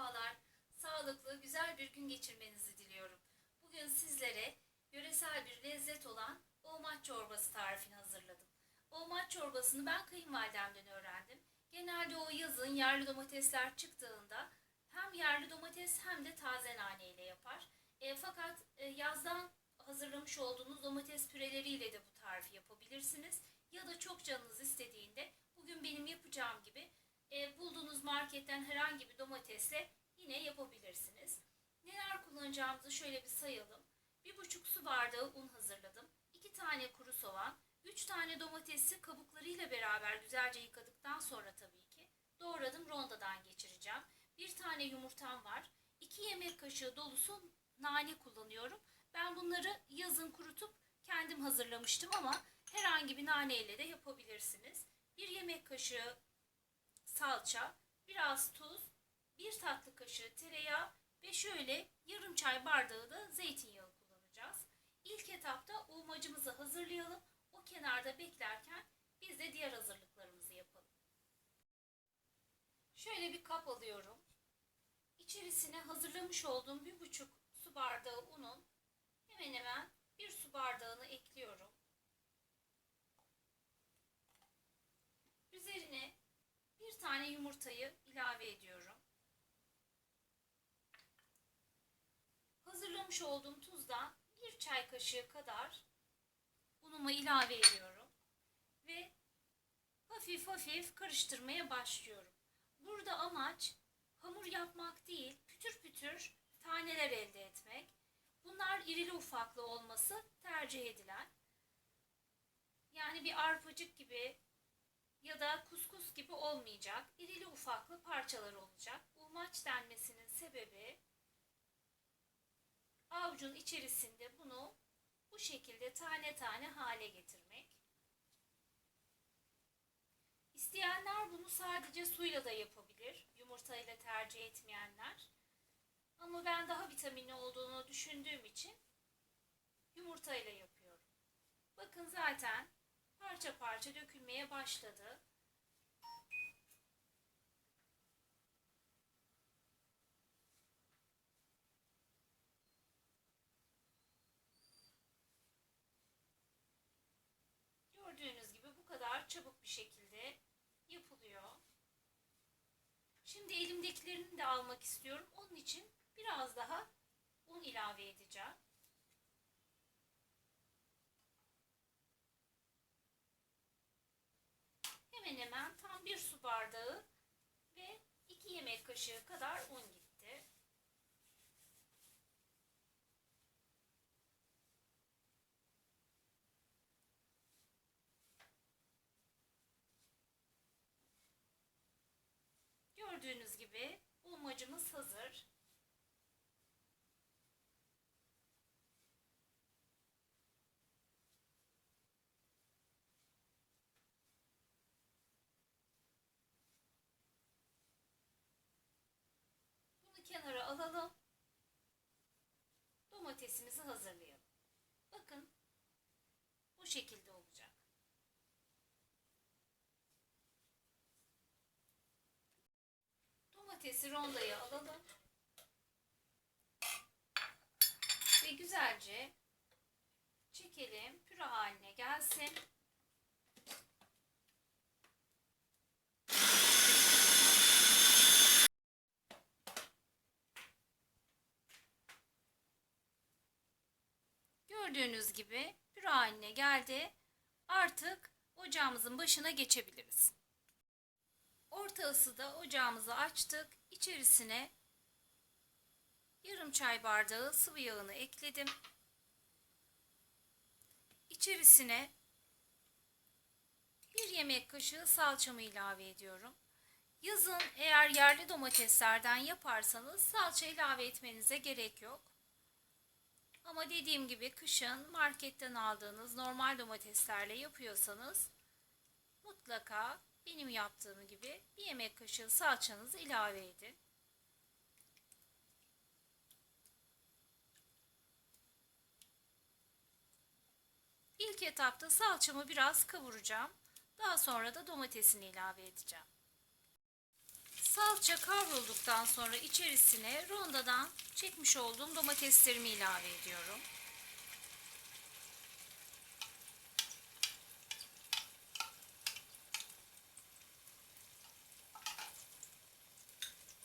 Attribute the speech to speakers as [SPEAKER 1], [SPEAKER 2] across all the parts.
[SPEAKER 1] merhabalar. Sağlıklı, güzel bir gün geçirmenizi diliyorum. Bugün sizlere yöresel bir lezzet olan oğmaç çorbası tarifini hazırladım. Oğmaç çorbasını ben kayınvalidemden öğrendim. Genelde o yazın yerli domatesler çıktığında hem yerli domates hem de taze nane ile yapar. E, fakat e, yazdan hazırlamış olduğunuz domates püreleriyle de bu tarifi yapabilirsiniz. Ya da çok canınız istediğinde bugün benim yapacağım gibi e, bulduğunuz marketten herhangi bir domatesle yine yapabilirsiniz. Neler kullanacağımızı şöyle bir sayalım. 1,5 su bardağı un hazırladım. 2 tane kuru soğan, 3 tane domatesi kabuklarıyla beraber güzelce yıkadıktan sonra tabii ki doğradım rondadan geçireceğim. Bir tane yumurtam var. 2 yemek kaşığı dolusu nane kullanıyorum. Ben bunları yazın kurutup kendim hazırlamıştım ama herhangi bir nane ile de yapabilirsiniz. Bir yemek kaşığı salça, biraz tuz, bir tatlı kaşığı tereyağı ve şöyle yarım çay bardağı da zeytinyağı kullanacağız. İlk etapta uğmacımızı hazırlayalım. O kenarda beklerken biz de diğer hazırlıklarımızı yapalım. Şöyle bir kap alıyorum. İçerisine hazırlamış olduğum bir buçuk su bardağı unun hemen hemen bir su bardağını ekliyorum. Üzerine bir tane yumurtayı ilave ediyorum. Hazırlamış olduğum tuzdan bir çay kaşığı kadar unumu ilave ediyorum. Ve hafif hafif karıştırmaya başlıyorum. Burada amaç hamur yapmak değil, pütür pütür taneler elde etmek. Bunlar irili ufaklı olması tercih edilen. Yani bir arpacık gibi ya da kuskus gibi olmayacak. İrili ufaklı parçalar olacak. Umaç denmesinin sebebi avucun içerisinde bunu bu şekilde tane tane hale getirmek. İsteyenler bunu sadece suyla da yapabilir. Yumurtayla tercih etmeyenler. Ama ben daha vitaminli olduğunu düşündüğüm için yumurtayla yapıyorum. Bakın zaten parça parça dökülmeye başladı. Gördüğünüz gibi bu kadar çabuk bir şekilde yapılıyor. Şimdi elimdekilerini de almak istiyorum. Onun için biraz daha un ilave edeceğim. 1 su bardağı ve 2 yemek kaşığı kadar un gitti. Gördüğünüz gibi bulmacımız hazır. Bunu kenara alalım. Domatesimizi hazırlayalım. Bakın bu şekilde olacak. Domatesi rondaya alalım. Ve güzelce çekelim. Püre haline gelsin. Gördüğünüz gibi püre haline geldi. Artık ocağımızın başına geçebiliriz. Orta ısıda ocağımızı açtık. İçerisine yarım çay bardağı sıvı yağını ekledim. İçerisine bir yemek kaşığı salçamı ilave ediyorum. Yazın eğer yerli domateslerden yaparsanız salça ilave etmenize gerek yok. Ama dediğim gibi kışın marketten aldığınız normal domateslerle yapıyorsanız mutlaka benim yaptığım gibi bir yemek kaşığı salçanızı ilave edin. İlk etapta salçamı biraz kavuracağım. Daha sonra da domatesini ilave edeceğim. Salça kavrulduktan sonra içerisine rondadan çekmiş olduğum domateslerimi ilave ediyorum.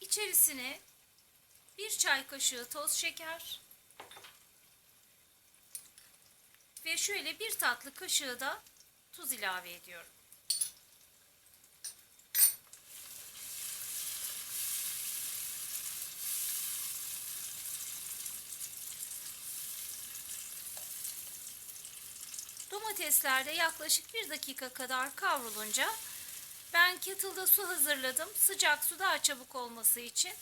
[SPEAKER 1] İçerisine bir çay kaşığı toz şeker ve şöyle bir tatlı kaşığı da tuz ilave ediyorum. Domatesler de yaklaşık bir dakika kadar kavrulunca ben kettle'da su hazırladım. Sıcak su daha çabuk olması için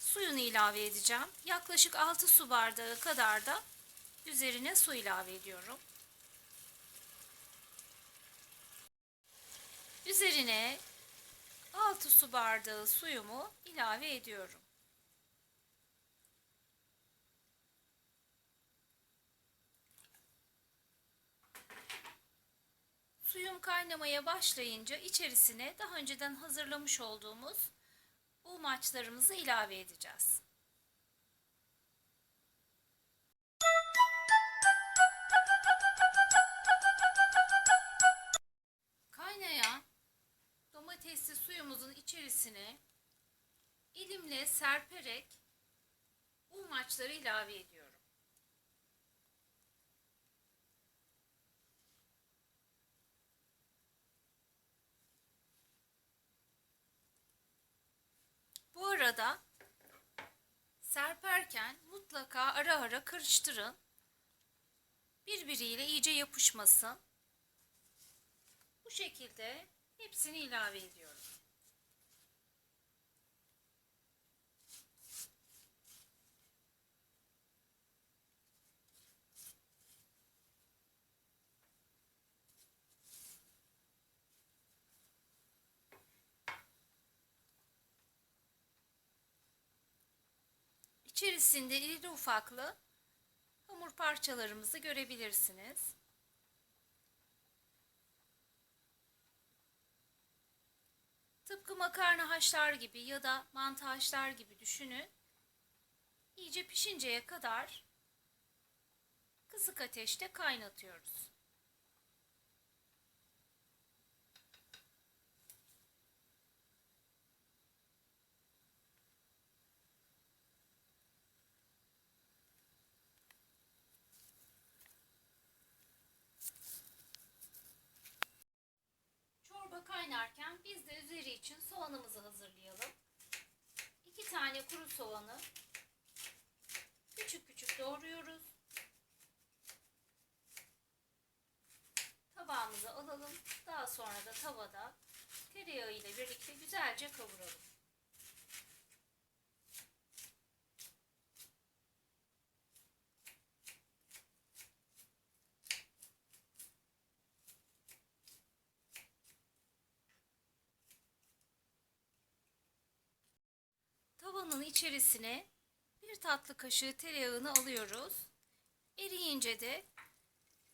[SPEAKER 1] suyunu ilave edeceğim. Yaklaşık 6 su bardağı kadar da üzerine su ilave ediyorum. Üzerine 6 su bardağı suyumu ilave ediyorum. Suyum kaynamaya başlayınca içerisine daha önceden hazırlamış olduğumuz bu maçlarımızı ilave edeceğiz. Kaynayan domatesli suyumuzun içerisine elimle serperek bu ilave ediyorum. Bu arada serperken mutlaka ara ara karıştırın. Birbiriyle iyice yapışmasın. Bu şekilde hepsini ilave ediyorum. İçerisinde iri ufaklı hamur parçalarımızı görebilirsiniz. Tıpkı makarna haşlar gibi ya da mantı haşlar gibi düşünün. İyice pişinceye kadar kısık ateşte kaynatıyoruz. Çorba kaynarken biz de üzeri için soğanımızı hazırlayalım. 2 tane kuru soğanı küçük küçük doğruyoruz. Tabağımıza alalım. Daha sonra da tavada tereyağı ile birlikte güzelce kavuralım. Tavanın içerisine bir tatlı kaşığı tereyağını alıyoruz. Eriyince de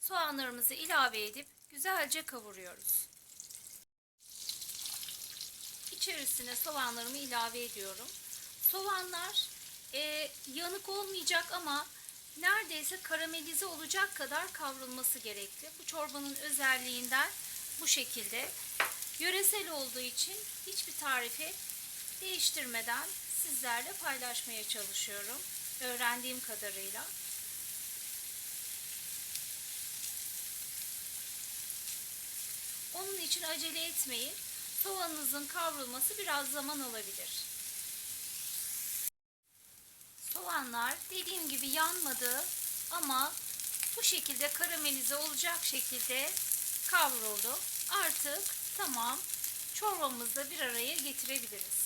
[SPEAKER 1] soğanlarımızı ilave edip güzelce kavuruyoruz. İçerisine soğanlarımı ilave ediyorum. Soğanlar e, yanık olmayacak ama neredeyse karamelize olacak kadar kavrulması gerekli. Bu çorbanın özelliğinden bu şekilde. Yöresel olduğu için hiçbir tarifi değiştirmeden sizlerle paylaşmaya çalışıyorum. Öğrendiğim kadarıyla. Onun için acele etmeyin. Soğanınızın kavrulması biraz zaman alabilir. Soğanlar dediğim gibi yanmadı ama bu şekilde karamelize olacak şekilde kavruldu. Artık tamam çorbamızı da bir araya getirebiliriz.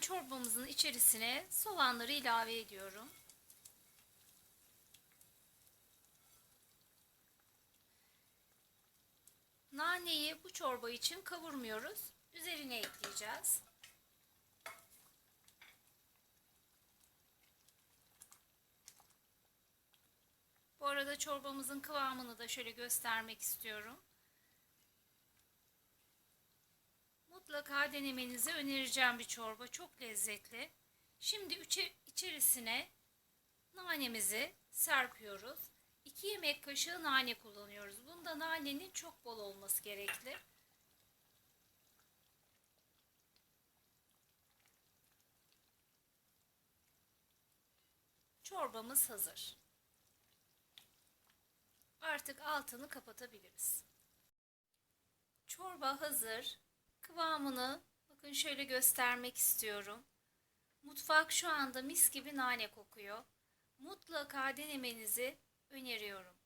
[SPEAKER 1] Kaynayan çorbamızın içerisine soğanları ilave ediyorum. Naneyi bu çorba için kavurmuyoruz. Üzerine ekleyeceğiz. Bu arada çorbamızın kıvamını da şöyle göstermek istiyorum. Mutlaka denemenizi önereceğim bir çorba. Çok lezzetli. Şimdi üçe, içerisine nanemizi serpiyoruz. 2 yemek kaşığı nane kullanıyoruz. Bunda nanenin çok bol olması gerekli. Çorbamız hazır. Artık altını kapatabiliriz. Çorba hazır. Kıvamını bakın şöyle göstermek istiyorum. Mutfak şu anda mis gibi nane kokuyor. Mutlaka denemenizi öneriyorum.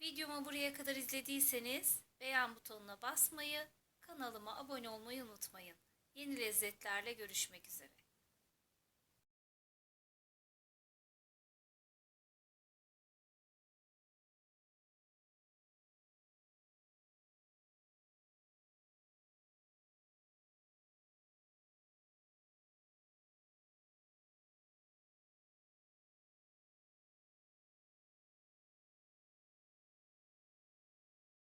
[SPEAKER 1] Videomu buraya kadar izlediyseniz beğen butonuna basmayı, kanalıma abone olmayı unutmayın. Yeni lezzetlerle görüşmek üzere.